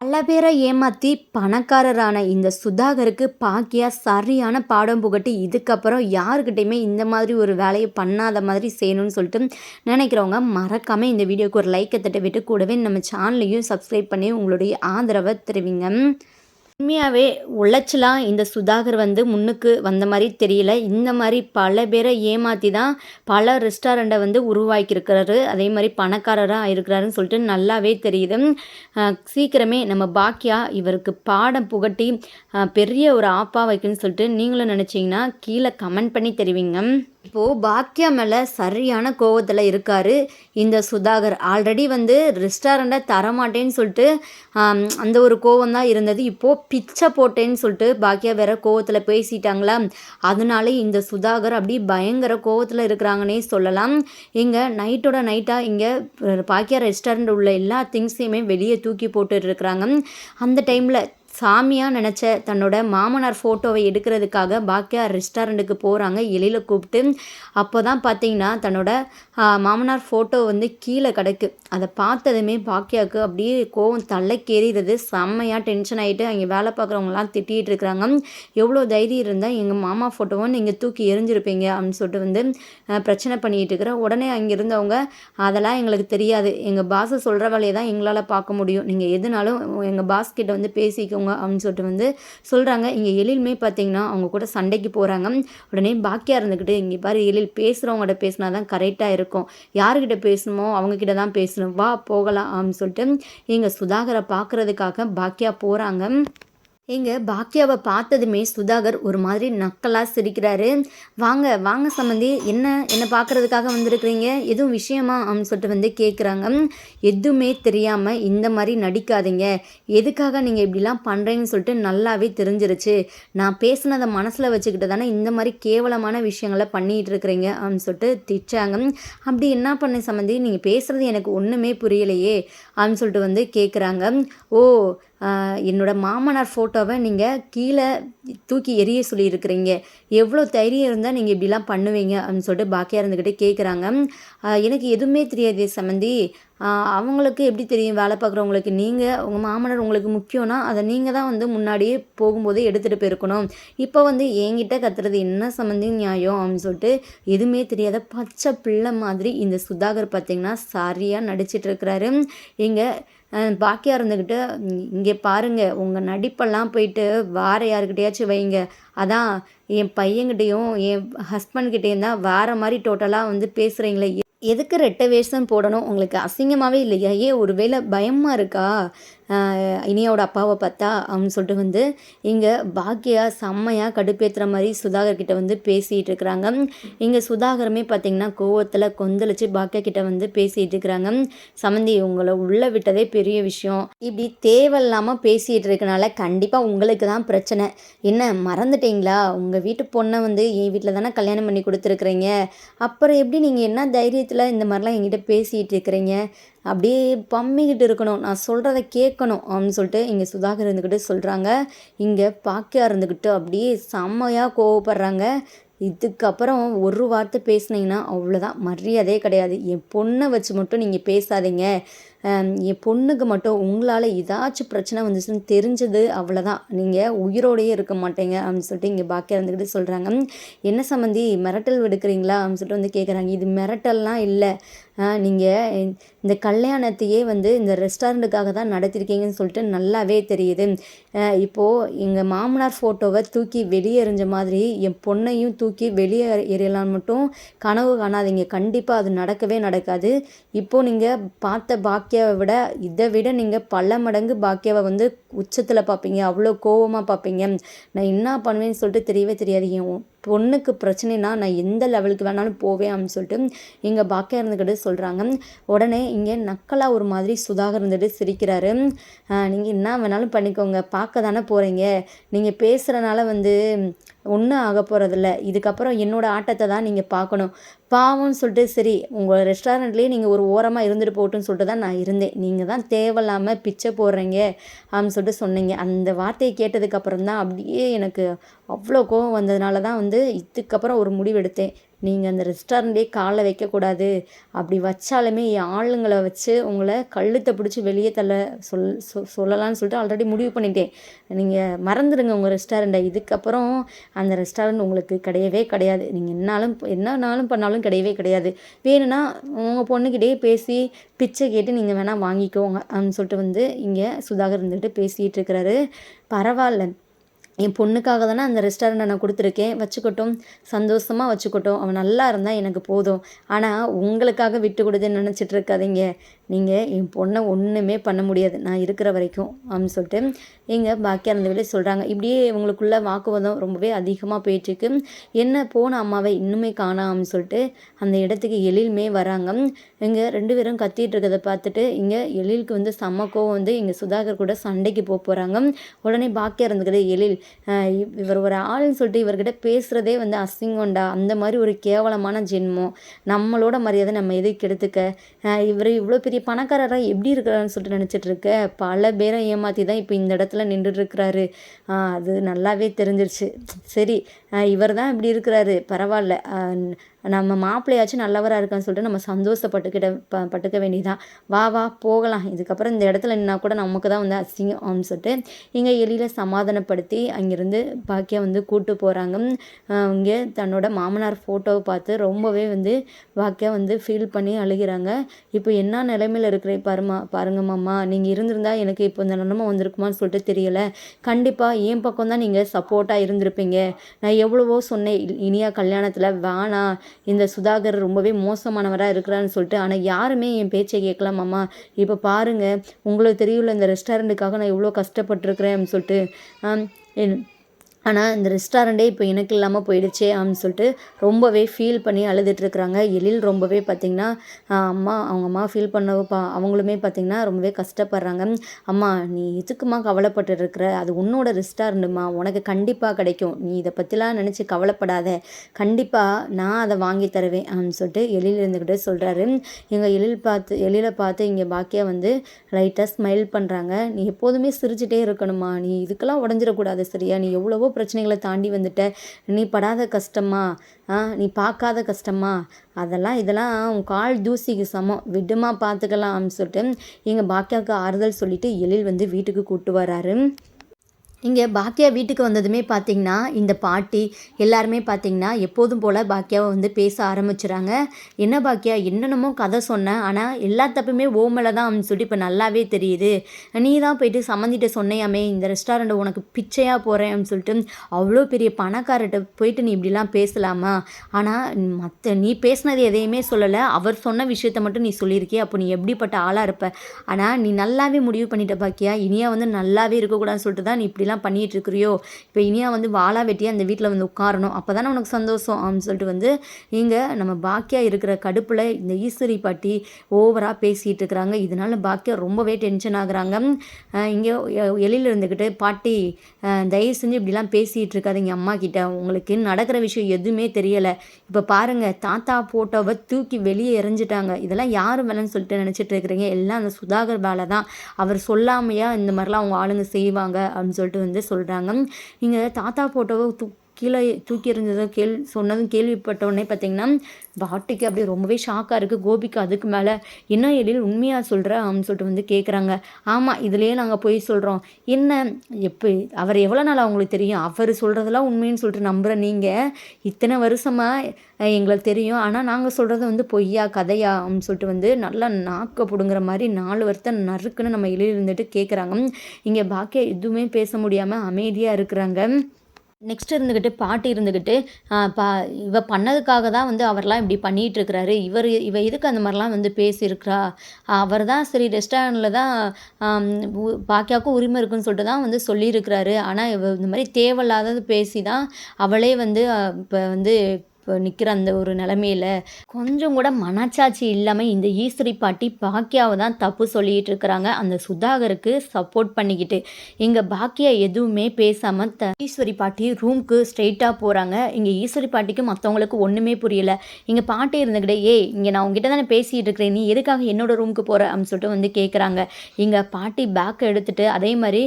பல பேரை ஏமாற்றி பணக்காரரான இந்த சுதாகருக்கு பாக்கியா சரியான பாடம் புகட்டி இதுக்கப்புறம் யாருக்கிட்டையுமே இந்த மாதிரி ஒரு வேலையை பண்ணாத மாதிரி செய்யணும்னு சொல்லிட்டு நினைக்கிறவங்க மறக்காமல் இந்த வீடியோக்கு ஒரு லைக்கை தட்ட விட்டு கூடவே நம்ம சேனலையும் சப்ஸ்கிரைப் பண்ணி உங்களுடைய ஆதரவை தெரிவிங்க. உண்மையாகவே உழைச்சலாம் இந்த சுதாகர் வந்து முன்னுக்கு வந்த மாதிரி தெரியல. இந்த மாதிரி பல பேரை ஏமாற்றி தான் பல ரெஸ்டாரண்ட்டை வந்து உருவாக்கியிருக்கிறாரு. அதே மாதிரி பணக்காரராக இருக்கிறாருன்னு சொல்லிட்டு நல்லாவே தெரியுது. சீக்கிரமே நம்ம பாக்கியா இவருக்கு பாடம் புகட்டி பெரிய ஒரு ஆப்பா வைக்கணும்னு சொல்லிட்டு நீங்களும் நினச்சிங்கன்னா கீழே கமெண்ட் பண்ணி தெரிவிங்க. இப்போது பாக்கியா மேலே சரியான கோவத்தில் இருக்கார் இந்த சுதாகர். ஆல்ரெடி வந்து ரெஸ்டாரண்ட்டை தரமாட்டேன்னு சொல்லிட்டு அந்த ஒரு கோவம் தான் இருந்தது. இப்போது பிச்சை போட்டேன்னு சொல்லிட்டு பாக்கியா வேற கோவத்தில் பேசிட்டாங்களா? அதனால இந்த சுதாகர் அப்படி பயங்கர கோவத்தில் இருக்கிறாங்கன்னே சொல்லலாம். இங்கே நைட்டோட நைட்டாக இங்கே பாக்கியா ரெஸ்டாரண்ட் உள்ள எல்லா திங்ஸையுமே வெளியே தூக்கி போட்டு இருக்கிறாங்க. அந்த டைமில் சாமியாக நினச்ச தன்னோட மாமனார் ஃபோட்டோவை எடுக்கிறதுக்காக பாக்கியா ரெஸ்டாரண்ட்டுக்கு போகிறாங்க எளியில் கூப்பிட்டு அப்போ தான் பார்த்தீங்கன்னா தன்னோட மாமனார் ஃபோட்டோ வந்து கீழே கிடக்கு. அதை பார்த்ததுமே பாக்கியாவுக்கு அப்படியே கோவம் தலைக்கேறிடுது. செம்மையாக டென்ஷன் ஆகிட்டு அங்கே வேலை பார்க்குறவங்களாம் திட்டிகிட்டு இருக்கிறாங்க எவ்வளோ தைரியம் இருந்தால் எங்கள் மாமா ஃபோட்டோவை நீங்கள் தூக்கி எரிஞ்சிருப்பீங்க அப்படின்னு சொல்லிட்டு வந்து பிரச்சனை பண்ணிகிட்டு இருக்கிற உடனே அங்கே இருந்தவங்க அதெல்லாம் எங்களுக்கு தெரியாது. எங்கள் பாஸை சொல்கிற வேலையை தான் எங்களால் பார்க்க முடியும். நீங்கள் எதுனாலும் எங்கள் பாஸ் கிட்ட வந்து பேசிக்கோங்க. அப்படின்னு சொல்லிட்டு வந்து சொல்கிறாங்க இங்கே எழிலுமே பார்த்தீங்கன்னா அவங்க கூட சண்டைக்கு போகிறாங்க உடனே பாக்கியாக இருந்துக்கிட்டு இங்கே பாரு எழில் பேசுகிறவங்ககிட்ட பேசினா தான் கரெக்டாக இருக்கும். யாருக்கிட்ட பேசணுமோ அவங்கக்கிட்ட தான் பேசணும். வா போகலாம் அப்படின்னு சொல்லிட்டு இங்கே சுதாகரை பார்க்குறதுக்காக பாக்கியா போகிறாங்க எங்க பாக்கியாவை பார்த்ததுமே சுதாகர் ஒரு மாதிரி நக்கலாக சிரிக்கிறாரு. வாங்க வாங்க சம்மந்தி என்ன என்ன பார்க்குறதுக்காக வந்திருக்கிறீங்க? எதுவும் விஷயமா? அப்படின்னு சொல்லிட்டு வந்து கேட்குறாங்க எதுவுமே தெரியாமல் இந்த மாதிரி நடிக்காதீங்க. எதுக்காக நீங்கள் இப்படிலாம் பண்ணுறீங்கன்னு சொல்லிட்டு நல்லாவே தெரிஞ்சிருச்சு. நான் பேசுனதை மனசில் வச்சுக்கிட்டு தானே இந்த மாதிரி கேவலமான விஷயங்களை பண்ணிகிட்டு இருக்கிறீங்க அப்படின்னு சொல்லிட்டு திட்டாங்க அப்படி என்ன பண்ண சம்மந்தி நீங்கள் பேசுகிறது எனக்கு ஒன்றுமே புரியலையே அப்படின்னு சொல்லிட்டு வந்து கேட்குறாங்க ஓ என்னோட மாமனார் ஃபோட்டோவை நீங்கள் கீழே தூக்கி எரிய சொல்லியிருக்கிறீங்க. எவ்வளோ தைரியம் இருந்தால் நீங்கள் இப்படிலாம் பண்ணுவீங்க அப்படின்னு சொல்லிட்டு பாக்கியாக இருந்துக்கிட்டே கேட்குறாங்க எனக்கு எதுவுமே தெரியாது சம்மந்தி அவங்களுக்கு எப்படி தெரியும்? வேலை பார்க்குறவங்களுக்கு நீங்கள் உங்கள் மாமனார் உங்களுக்கு முக்கியம்னா அதை நீங்கள் தான் வந்து முன்னாடியே போகும்போதே எடுத்துகிட்டு போயிருக்கணும். இப்போ வந்து என்கிட்ட கத்துறது என்ன சம்மந்தி நியாயம் அப்படின்னு சொல்லிட்டு எதுவுமே தெரியாத பச்சை பிள்ளை மாதிரி இந்த சுதாகர் பார்த்திங்கன்னா சரியாக நடிச்சிட்ருக்கிறாரு இங்கே பாக்கியாக இருந்துக்கிட்டு இங்கே பாருங்கள் உங்கள் நடிப்பெல்லாம் போயிட்டு வார யாருக்கிட்டையாச்சும் வைங்க. அதான் என் பையன்கிட்டையும் என் ஹஸ்பண்ட்கிட்டேயும் தான் வேறு மாதிரி டோட்டலாக வந்து பேசுகிறீங்களே எதுக்கு ரெட்டை வேஷம் போடணும்? உங்களுக்கு அசிங்கமாகவே இல்லையா? ஏன் ஒரு வேளை பயமாக இருக்கா? இனியாவோட அப்பாவை பார்த்தா அப்படின்னு சொல்லிட்டு வந்து இங்கே பாக்கியா செம்மையாக கடுப்பேற்றுற மாதிரி சுதாகர் கிட்ட வந்து பேசிகிட்டு இருக்கிறாங்க. இங்கே சுதாகரமே பார்த்தீங்கன்னா கோவத்தில் கொந்தளிச்சு பாக்கியா கிட்ட வந்து பேசிகிட்டு இருக்கிறாங்க. சமந்தி உங்களை உள்ளே விட்டதே பெரிய விஷயம். இப்படி தேவையில்லாமல் பேசிகிட்டு இருக்கனால கண்டிப்பாக உங்களுக்கு தான் பிரச்சனை. என்ன மறந்துட்டீங்களா? உங்கள் வீட்டு பொண்ணை வந்து என் வீட்டில் தானே கல்யாணம் பண்ணி கொடுத்துருக்குறீங்க. அப்புறம் எப்படி நீங்கள் என்ன தைரியத்தில் இந்த மாதிரிலாம் என்கிட்ட பேசிகிட்டு இருக்கிறீங்க? அப்படியே பம்மிக்கிட்டு இருக்கணும். நான் சொல்கிறத கேட்கணும் அப்படின்னு சொல்லிட்டு இங்கே சுதாகர் இருந்துக்கிட்டு சொல்கிறாங்க இங்கே பாக்கியா இருந்துக்கிட்டு அப்படியே செம்மையாக கோவப்படுறாங்க. இதுக்கப்புறம் ஒரு வார்த்தை பேசுனீங்கன்னா அவ்வளோதான் மரியாதையே கிடையாது. என் பொண்ணை வச்சு மட்டும் நீங்கள் பேசாதீங்க. என் பொண்ணுக்கு மட்டும் உங்களால் ஏதாச்சும் பிரச்சனை வந்துச்சுன்னு தெரிஞ்சது அவ்வளோதான் நீங்கள் உயிரோடையே இருக்க மாட்டேங்க அப்படின்னு சொல்லிட்டு இங்கே பாக்கியா இருந்துக்கிட்டு சொல்கிறாங்க என்ன சம்மந்தி மிரட்டல் விடுக்கிறீங்களா அப்படின்னு சொல்லிட்டு வந்து கேட்குறாங்க இது மிரட்டல்லாம் இல்லை. நீங்கள் இந்த கல்யாணத்தையே வந்து இந்த ரெஸ்டாரண்ட்டுக்காக தான் நடத்திருக்கீங்கன்னு சொல்லிட்டு நல்லாவே தெரியுது. இப்போது எங்கள் மாமனார் ஃபோட்டோவை தூக்கி வெளியே எறிஞ்ச மாதிரி என் பொண்ணையும் தூக்கி வெளியே எறியலான்னு மட்டும் கனவு காணாதீங்க. கண்டிப்பாக அது நடக்கவே நடக்காது. இப்போது நீங்கள் பார்த்த பாக்கியாவை விட இதை விட நீங்கள் பல மடங்கு பாக்கியாவை வந்து உச்சத்தில் பார்ப்பீங்க அவ்வளோ கோவமாக பார்ப்பீங்க நான் என்ன பண்ணுவேன்னு சொல்லிட்டு தெரியவே தெரியாது. என் பொண்ணுக்கு பிரச்சனைனா நான் எந்த லெவலுக்கு வேணாலும் போவேன் அப்படின்னு சொல்லிட்டு இங்கே பாக்கியா இருந்துக்கிட்டு சொல்கிறாங்க உடனே இங்கே நக்கலாக ஒரு மாதிரி சுதாகர் இருந்துட்டு சிரிக்கிறாரு. நீங்கள் என்ன வேணாலும் பண்ணிக்கோங்க. பார்க்க தானே போகிறீங்க நீங்கள் பேசுகிறனால வந்து ஒன்றும் ஆக போகிறதில்ல இதுக்கப்புறம் என்னோடய ஆட்டத்தை தான் நீங்கள் பார்க்கணும். பாவம்னு சொல்லிட்டு சரி உங்கள் ரெஸ்டாரண்ட்லேயே நீங்கள் ஒரு ஓரமாக இருந்துட்டு போட்டுன்னு சொல்லிட்டு தான் நான் இருந்தேன். நீங்கள் தான் தேவையில்லாமல் பிச்சை போடுறீங்க. அப்படின்னு சொல்லிட்டு சொன்னீங்க. அந்த வார்த்தையை கேட்டதுக்கப்புறம் தான் அப்படியே எனக்கு அவ்வளோ கோவம் வந்ததுனால தான் வந்து இதுக்கப்புறம் ஒரு முடிவு எடுத்தேன் நீங்கள் அந்த ரெஸ்டாரண்ட்டே காலை வைக்கக்கூடாது. அப்படி வச்சாலுமே என் ஆளுங்களை வச்சு உங்களை கழுத்தை பிடிச்சி வெளியே தள்ள சொல் சொ சொல்லலாம்னு சொல்லிட்டு ஆல்ரெடி முடிவு பண்ணிட்டேன். நீங்கள் மறந்துடுங்க உங்கள் ரெஸ்டாரண்ட்டை. இதுக்கப்புறம் அந்த ரெஸ்டாரண்ட் உங்களுக்கு கிடையவே கிடையாது. நீங்கள் என்னாலும் என்னனாலும் பண்ணாலும் கிடையவே கிடையாது. வேணும்னா உங்கள் பொண்ணுக்கிட்டே பேசி பிச்சை கேட்டு நீங்கள் வேணால் வாங்கிக்கோங்க. அப்படின்னு சொல்லிட்டு வந்து இங்கே சுதாகர் இருந்துக்கிட்டு பேசிகிட்டு இருக்கிறாரு. பரவாயில்ல. என் பொண்ணுக்காக தானே அந்த ரெஸ்டாரண்ட்டை நான் கொடுத்துருக்கேன். வச்சுக்கட்டும். சந்தோஷமாக வச்சுக்கட்டும். அவன் நல்லா இருந்தால் எனக்கு போதும். ஆனால் உங்களுக்காக விட்டு கொடுத்து நினச்சிட்டு இருக்காதீங்க. நீங்கள் என் பொண்ணை ஒன்றுமே பண்ண முடியாது. நான் இருக்கிற வரைக்கும் அப்படின்னு சொல்லிட்டு எங்கள் பாக்கியா அந்த வேலையை சொல்கிறாங்க இப்படியே இவங்களுக்குள்ள வாக்குவாதம் ரொம்பவே அதிகமாக போயிட்டுருக்கு. என்ன போன அம்மாவை இன்னுமே காணாம்னு சொல்லிட்டு அந்த இடத்துக்கு எழிலுமே வராங்க. இங்கே ரெண்டு பேரும் கத்திட்டு இருக்கிறத பார்த்துட்டு இங்கே எழிலுக்கு வந்து செம்ம கோவம் வந்து இங்கே சுதாகர் கூட சண்டைக்கு போக போகிறாங்க உடனே பாக்கியா இருந்துக்கிட்டு எழில் இவர் ஒரு ஆள்னு சொல்லிட்டு இவர்கிட்ட பேசுகிறதே வந்து அசிங்கம்டா. அந்த மாதிரி ஒரு கேவலமான ஜென்மம். நம்மளோட மரியாதை நம்ம எதுக்கு எடுத்துக்க இவர் இவ்வளோ பெரிய பணக்காரராக எப்படி இருக்கிறான்னு சொல்லிட்டு நினச்சிட்டு இருக்க பல பேரை ஏமாற்றி தான் இப்போ இந்த இடத்துல நின்றுட்டுருக்கிறாரு அது நல்லாவே தெரிஞ்சிருச்சு. சரி இவர் தான் இப்படி இருக்கிறாரு. பரவாயில்ல. நம்ம மாப்பிள்ளையாச்சும் நல்லவராக இருக்கான்னு சொல்லிட்டு நம்ம சந்தோஷப்பட்டுக்கிட்ட ப பட்டுக்க வேண்டியதான் வா வா போகலாம். இதுக்கப்புறம் இந்த இடத்துல நின்னா கூட நமக்கு தான் வந்து அசிங்கம் அப்படின்னு சொல்லிட்டு இங்கே எளியில் சமாதானப்படுத்தி அங்கேருந்து பாக்கியா வந்து கூட்டு போகிறாங்க இங்கே தன்னோட மாமனார் ஃபோட்டோவை பார்த்து ரொம்பவே வந்து பாக்கியா வந்து ஃபீல் பண்ணி அழுகிறாங்க. இப்போ என்ன நிலைமையில் இருக்கிற பாருமா பாருங்க மாமா. நீங்கள் இருந்திருந்தா எனக்கு இப்போ இந்த நிலைமை வந்திருக்குமான்னு சொல்லிட்டு தெரியலை. கண்டிப்பாக என் பக்கம் தான் நீங்கள் சப்போர்ட்டாக இருந்திருப்பீங்க. நான் எவ்வளவோ சொன்னேன். இனியா கல்யாணத்தில் வேணாம். இந்த சுதாகர் ரொம்பவே மோசமானவராக இருக்கிறான்னு சொல்லிட்டு ஆனால் யாருமே என் பேச்சை கேட்கலாமாம்மா இப்போ பாருங்கள் உங்களுக்கு தெரியல இந்த ரெஸ்டாரண்ட்டுக்காக நான் எவ்வளோ கஷ்டப்பட்டுருக்குறேன் சொல்லிட்டு. ஆனால் இந்த ரெஸ்டாரண்ட்டே இப்போ எனக்கு இல்லாமல் போயிடுச்சே அப்படின்னு சொல்லிட்டு ரொம்பவே ஃபீல் பண்ணி அழுதுட்டுருக்குறாங்க. எழில் ரொம்பவே பார்த்திங்கன்னா அம்மா அவங்க அம்மா ஃபீல் பண்ண பா அவங்களுமே பார்த்திங்கன்னா ரொம்பவே கஷ்டப்படுறாங்க. அம்மா நீ எதுக்குமா கவலைப்பட்டு இருக்கிற அது உன்னோட ரெஸ்டாரண்ட்டுமா உனக்கு கண்டிப்பாக கிடைக்கும். நீ இதை பற்றிலாம் நினச்சி கவலைப்படாத. கண்டிப்பாக நான் அதை வாங்கி தருவேன் அப்படின்னு சொல்லிட்டு எழில் இருந்துக்கிட்டே சொல்கிறாரு எங்கள் எழில் பார்த்து எழிலை பார்த்து இங்கே பாக்கியா வந்து லைட்டாக ஸ்மைல் பண்ணுறாங்க நீ எப்போதுமே சிரிச்சிட்டே இருக்கணுமா நீ இதுக்கெல்லாம் உடஞ்சிடக்கூடாது சரியா? நீ எவ்வளவோ பிரச்சனைகளை தாண்டி வந்துட்ட. நீ படாத கஷ்டமா நீ பார்க்காத கஷ்டமா அதெல்லாம் இதெல்லாம் உன் கால் தூசிக்கு சமம். விடுமா பார்த்துக்கலாம் சொல்லிட்டு எங்கள் பாக்கியாவுக்கு ஆறுதல் சொல்லிட்டு எழில் வந்து வீட்டுக்கு கூப்பிட்டு வராரு. இங்கே பாக்கியா வீட்டுக்கு வந்ததுமே பார்த்திங்கன்னா இந்த பாட்டி எல்லாருமே பார்த்திங்கன்னா எப்போதும் போல் பாக்கியாவை வந்து பேச ஆரம்பிச்சுறாங்க. என்ன பாக்கியா என்னென்னமோ கதை சொன்னேன் ஆனால் எல்லா தப்புமே ஓமலை தான் அப்படின்னு சொல்லிட்டு இப்போ நல்லாவே தெரியுது. நீ தான் போயிட்டு சம்மந்திட்ட சொன்னையாமே இந்த ரெஸ்டாரண்ட் உனக்கு பிச்சையாக போகிறேன் அப்படின்னு சொல்லிட்டு அவ்வளோ பெரிய பணக்காரர்கிட்ட போயிட்டு நீ இப்படிலாம் பேசலாமா? ஆனால் மற்ற நீ பேசினது எதையுமே சொல்லலை. அவர் சொன்ன விஷயத்த மட்டும் நீ சொல்லியிருக்கிய? அப்போ நீ எப்படிப்பட்ட ஆளாக இருப்ப? ஆனால் நீ நல்லாவே முடிவு பண்ணிட்ட பாக்கியா? இனியா வந்து நல்லாவே இருக்கக்கூடாதுன்னு சொல்லிட்டு தான் நீ இப்படி இப்படிலாம் பண்ணிகிட்டு இருக்கிறியோ இப்போ இனியா வந்து வாழா வெட்டி அந்த வீட்டில் வந்து உட்காரணும். அப்போ தானே உனக்கு சந்தோஷம் அப்படின்னு சொல்லிட்டு வந்து இங்கே நம்ம பாக்கியா இருக்கிற கடுப்பில் இந்த ஈஸ்வரி பாட்டி ஓவராக பேசிகிட்டு இருக்கிறாங்க இதனால் பாக்கியா ரொம்பவே டென்ஷன் ஆகுறாங்க. இங்கே எளியில் இருந்துக்கிட்டு பாட்டி தயவு செஞ்சு இப்படிலாம் பேசிகிட்டு இருக்காதிங்க அம்மா கிட்ட. உங்களுக்கு நடக்கிற விஷயம் எதுவுமே தெரியலை. இப்போ பாருங்கள் தாத்தா ஃபோட்டோவை தூக்கி வெளியே எறிஞ்சிட்டாங்க. இதெல்லாம் யார் வேலைன்னு சொல்லிட்டு நினச்சிட்டு இருக்கிறீங்க எல்லாம் அந்த சுதாகர் வேலை தான். அவர் சொல்லாமையாக இந்த மாதிரிலாம் அவங்க ஆளுங்க செய்வாங்க அப்படின்னு சொல்லிட்டு வந்து சொல்கிறாங்க இங்கே தாத்தா ஃபோட்டோவை தூ கீழே தூக்கி எறிஞ்சதோ கேள் சொன்னதும் கேள்விப்பட்டோடனே பார்த்தீங்கன்னா பாட்டிக்கு அப்படியே ரொம்பவே ஷாக்காக இருக்குது கோபிக்கு அதுக்கு மேலே என்ன எழில் உண்மையாக சொல்கிற அப்படின்னு சொல்லிட்டு வந்து கேட்குறாங்க ஆமாம் இதுலேயே நாங்கள் போய் சொல்கிறோம் என்ன எப்போ அவர் எவ்வளோ நாள் அவங்களுக்கு தெரியும்? அவர் சொல்கிறதெல்லாம் உண்மைன்னு சொல்லிட்டு நம்புகிற நீங்கள் இத்தனை வருஷமாக எங்களுக்கு தெரியும். ஆனால் நாங்கள் சொல்கிறது வந்து பொய்யா கதையா? அப்படின்னு சொல்லிட்டு வந்து நல்லா நாக்க பிடுங்குற மாதிரி நாலு வருத்தம் நறுக்குன்னு நம்ம எழில் இருந்துட்டு கேட்குறாங்க இங்கே பாக்கியா எதுவுமே பேச முடியாமல் அமைதியாக இருக்கிறாங்க. நெக்ஸ்ட் இருந்துக்கிட்டு பாட்டி இருந்துக்கிட்டு பா இவ பண்ணதுக்காக தான் வந்து அவர்லாம் இப்படி பண்ணிகிட்டு இருக்கிறாரு. இவர் இவ எதுக்கு அந்த மாதிரிலாம் வந்து பேசியிருக்கிறா? அவர் தான் சரி ரெஸ்டாரண்ட்டில் தான் பாக்கியாவுக்கும் உரிமை இருக்குன்னு சொல்லிட்டு தான் வந்து சொல்லியிருக்கிறாரு. ஆனால் இவ இந்த மாதிரி தேவையில்லாதது பேசி தான் அவளே வந்து இப்போ வந்து இப்போ நிற்கிற அந்த ஒரு நிலமையில கொஞ்சம் கூட மனச்சாட்சி இல்லாமல் இந்த ஈஸ்வரி பாட்டி பாக்கியாவை தான் தப்பு சொல்லிகிட்டு இருக்கிறாங்க. அந்த சுதாகருக்கு சப்போர்ட் பண்ணிக்கிட்டு இங்கே பாக்கியா எதுவுமே பேசாமல் த ஈஸ்வரி பாட்டி ரூம்க்கு ஸ்ட்ரெயிட்டாக போகிறாங்க இங்கே ஈஸ்வரி பாட்டிக்கு மற்றவங்களுக்கு ஒன்றுமே புரியலை. இங்கே பாட்டி இருந்துக்கிட்டே ஏய் இங்கே நான் உங்ககிட்ட தானே பேசிகிட்டு இருக்கிறேன். நீ எதுக்காக என்னோட ரூமுக்கு போகிற அப்படின்னு சொல்லிட்டு வந்து கேட்குறாங்க இங்கே பாட்டி பேக்கை எடுத்துகிட்டு அதே மாதிரி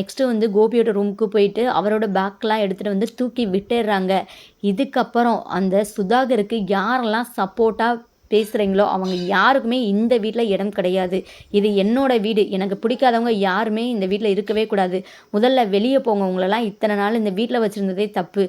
நெக்ஸ்ட்டு வந்து கோபியோட ரூமுக்கு போயிட்டு அவரோட பேக்கெலாம் எடுத்துகிட்டு வந்து தூக்கி விட்டுடுறாங்க இதுக்கப்புறம் அந்த சுதாகருக்கு யாரெல்லாம் சப்போர்ட்டாக பேசுகிறீங்களோ அவங்க யாருக்குமே இந்த வீட்டில் இடம் கிடையாது. இது என்னோட வீடு. எனக்கு பிடிக்காதவங்க யாருமே இந்த வீட்டில் இருக்கவே கூடாது. முதல்ல வெளியே போங்க. உங்களெல்லாம் இத்தனை நாள் இந்த வீட்டில் வச்சுருந்ததே தப்பு.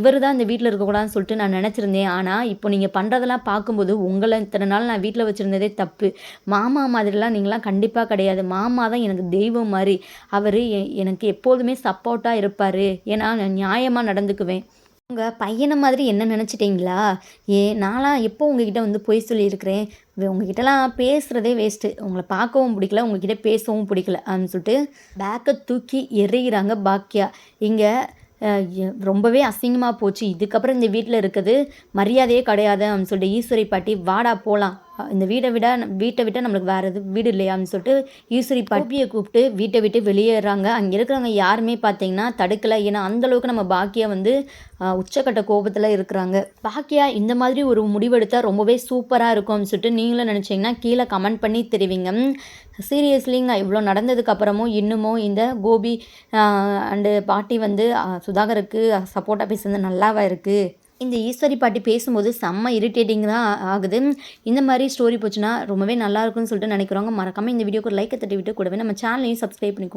இவர் தான் இந்த வீட்டில் இருக்கக்கூடாதுன்னு சொல்லிட்டு நான் நினச்சிருந்தேன். ஆனால் இப்போ நீங்கள் பண்ணுறதெல்லாம் பார்க்கும்போது உங்களை இத்தனை நாள் நான் வீட்டில் வச்சுருந்ததே தப்பு. மாமா மாதிரிலாம் நீங்களாம் கண்டிப்பாக கிடையாது. மாமா தான் எனக்கு தெய்வம் மாதிரி. அவர் எனக்கு எப்போதுமே சப்போர்ட்டாக இருப்பார். ஏன்னா நான் நியாயமாக நடந்துக்குவேன். உங்கள் பையனை மாதிரி என்ன நினச்சிட்டிங்களா? ஏ நான்லாம் எப்போ உங்ககிட்ட வந்து பொய் சொல்லியிருக்கிறேன்? உங்ககிட்டலாம் பேசுகிறதே வேஸ்ட்டு உங்களை பார்க்கவும் பிடிக்கல உங்ககிட்ட பேசவும் பிடிக்கல அப்படின்னு சொல்லிட்டு பேக்கை தூக்கி எறிகிறாங்க பாக்கியா இங்கே ரொம்பவே அசிங்கமாக போச்சு. இதுக்கப்புறம் இந்த வீட்டில் இருக்குது மரியாதையே கிடையாது அப்படின்னு சொல்லிட்டு ஈஸ்வரி பாட்டி வாடா போகலாம் இந்த வீடை விட வீட்டை விட்ட நம்மளுக்கு வேறு எது வீடு இல்லையான்னு சொல்லிட்டு ஈஸ்வரி பாட்டியை கூப்பிட்டு வீட்டை விட்டு வெளியேறாங்க. அங்கே இருக்கிறவங்க யாருமே பார்த்தீங்கன்னா தடுக்கலை. ஏன்னா அந்தளவுக்கு நம்ம பாக்கியா வந்து உச்சக்கட்ட கோபத்தில் இருக்கிறாங்க. பாக்கியா இந்த மாதிரி ஒரு முடிவெடுத்தால் ரொம்பவே சூப்பராக இருக்கும்னு சொல்லிட்டு நீங்களும் நினச்சிங்கன்னா கீழே கமெண்ட் பண்ணி தெரிவிங்க. சீரியஸ்லிங்க இவ்வளோ நடந்ததுக்கு அப்புறமும் இன்னமும் இந்த கோபி அண்டு பாட்டி வந்து சுதாகருக்கு சப்போர்ட்டாக பேசுறது நல்லாவா இருக்குது இந்த ஈஸ்வரி பாட்டி பேசும்போது செம்ம இரிட்டேட்டிங் தான் ஆகுது. இந்த மாதிரி ஸ்டோரி போச்சுன்னா ரொம்பவே நல்லாயிருக்கும்னு சொல்லிட்டு நினைக்கிறவங்க மறக்காமல் இந்த வீடியோக்கு ஒரு லைக்கை தட்டி விட்டு கூடவே நம்ம சேனலையும் சப்ஸ்கிரைப் பண்ணிக்கோ.